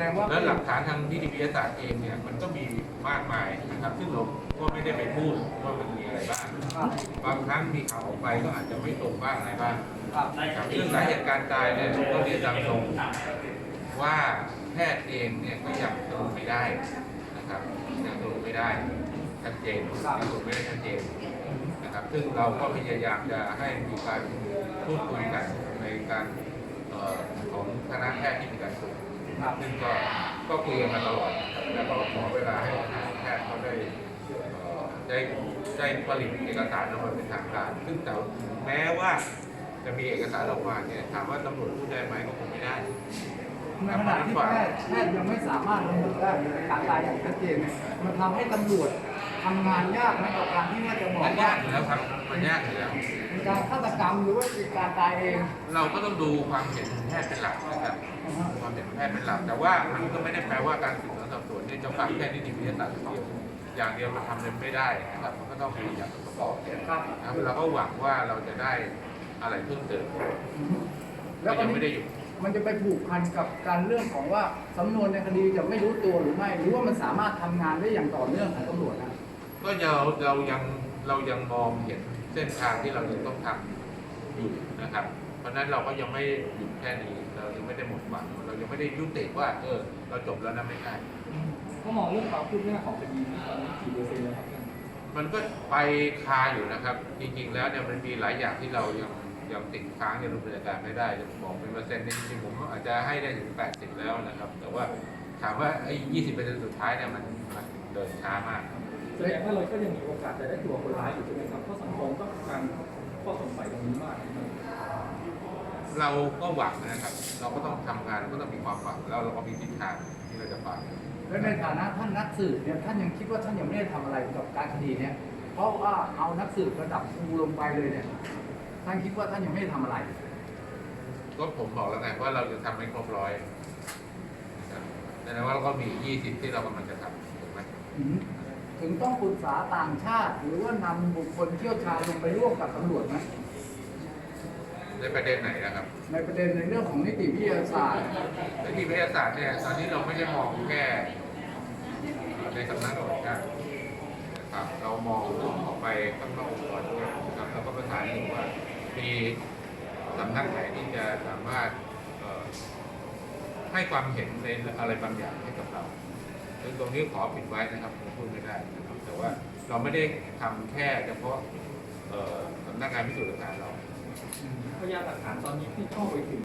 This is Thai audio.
ดงว่าแล้วหลักฐานทางนิติวิทยาศาสตร์เองเนี่ยมันก็มีมากมายนะครับซึ่งเราก็ไม่ได้ไปพูดว่ามันมีอะไรบ้างครับบางครั้งมีข่าวออกไปก็อาจจะไม่ตรงบ้างอะไรบ้างครับครับเรื่องสาเหตุการตายเนี่ยก็เรียนตามตรงว่าแพทย์เองเนี่ยก็ยังสรุปไม่ได้นะครับยังสรุปไม่ได้ชัดเจนยังสรุปไม่ได้ชัดเจนนะครับ ซึ่งเราก็พยายามจะให้มีการพูดคุยกันในการเอ่อของคณะแพทย์ที่มีการฝึก ภาพซึ่งก็ก็คุยกันมาตลอดนะครับแล้วก็ขอเวลาให้ทางแพทย์เขาได้เอ่อได้ได้ผลิตเอกสารออกมาเป็นทางการ ซึ่งแต่แม้ว่าจะมีเอกสารออกมาเนี่ยถามว่าตำรวจพูดได้ไหมก็คงไม่ได้ ในขณะที่แพทย์แพทย์ยังไม่สามารถระบุได้ในการตายอย่างชัดเจนเนี่ยมันทำให้ตำรวจ ทำงานยากในกับการที่ว่าจะบอกมันว่ายากอยู่แล้วครับ มันยากอยู่แล้ว เป็นการฆาตกรรมหรือว่าเป็นการตายเอง เราก็ต้องดูความเห็นแพทย์เป็นหลักนะครับ ความเห็นแพทย์เป็นหลัก แต่ว่ามันก็ไม่ได้แปลว่าการสืบสวนสอบสวนเนี่ยจะฟังแค่นิติวิทยาศาสตร์อย่างเดียวอย่างเดียวมันทำไม่ได้นะครับ มันก็ต้องมีอย่างประกอบครับนะครับเราก็หวังว่าเราจะได้อะไรเพิ่มเติมแล้ก็วก็ยังไม่ได้หยุดมันจะไปผูกพันกับการเรื่องของว่าสำนวนในคดีจะไม่รู้ตัวหรือไม่ หรือว่ามันสามารถทำงานได้อย่างต่อเนื่องของตำรวจนะ ก็เราเรายังเรายังมองเห็นเส้นทางที่เรายังต้องทำอยู่นะครับ เพราะฉะนั้นเราก็ยังไม่หยุดแค่นี้เรายังไม่ได้หมดหวังเรายังไม่ได้ยุติว่าเออเราจบแล้วนะไม่ใช่ก็มองเรื่องความคืบหน้าของคดีตอนนี้กี่เปอร์เซ็นต์แล้วครับมันก็ไปคาอยู่นะครับ จริงๆแล้วเนี่ยมันมีหลายอย่างที่เรายังยังติดค้างยังดำเนินการไม่ได้จะบอกเป็นเปอร์เซ็นต์เนี่ยจริงๆผมอาจจะให้ได้ถึง 80 แล้วนะครับ แต่ว่าถามว่าไอ้ 20 เปอร์เซ็นต์สุดท้ายเนี่ยมันมันเดินช้ามาก แสดงว่าเราก็ยังมีโอกาสจะได้ตัวคนร้ายอยู่ใช่ไหมครับเพราะสังคมต้องการข้อสงสัยตรงนี้มากนะครับเราก็หวังนะครับ เราก็ต้องทำงานเราก็ต้องมีความหวังแล้วเราก็มีทิศทางที่เราจะไปและในฐานะท่านนักสืบเนี่ยท่านยังคิดว่าท่านยังไม่ได้ทำอะไรกับการคดีเนี่ยเพราะว่าเอานักสืบระดับครูลงไปเลยเนี่ยท่านคิดว่าท่านยังไม่ได้ทำอะไร ก็ผมบอกแล้วไงว่าเราจะทำให้ครบร้อยนะครับแต่ว่าเราก็มี 20 ที่เรากำลังจะทำถูกไหม ถึงต้องปรึกษาต่างชาติ หรือว่านำบุคคลเชี่ยวชาญลงไปร่วมกับตำรวจไหมในประเด็นไหนนะครับในประเด็นในเรื่องของนิติวิทยาศาสตร์นิติวิทยาศาสตร์เนี่ยตอนนี้เราไม่ได้มองแค่ในสำนักงานตำรวจแห่งชาตินะครับเรามองออกไปข้างนอกองค์กรด้วยนะครับเราก็ประสานดูว่ามีสำนักไหนที่จะสามารถเอ่อให้ความเห็นในอะไรบางอย่างให้กับเราซึ่ง ตรงนี้ขอปิดไว้นะครับผมพูดไม่ได้นะครับแต่ว่าเราไม่ได้ทำแค่เฉพาะเอ่อสำนักงานพิสูจน์หลักฐานเรา พยานหลักฐานตอนนี้ที่เข้าไปถึง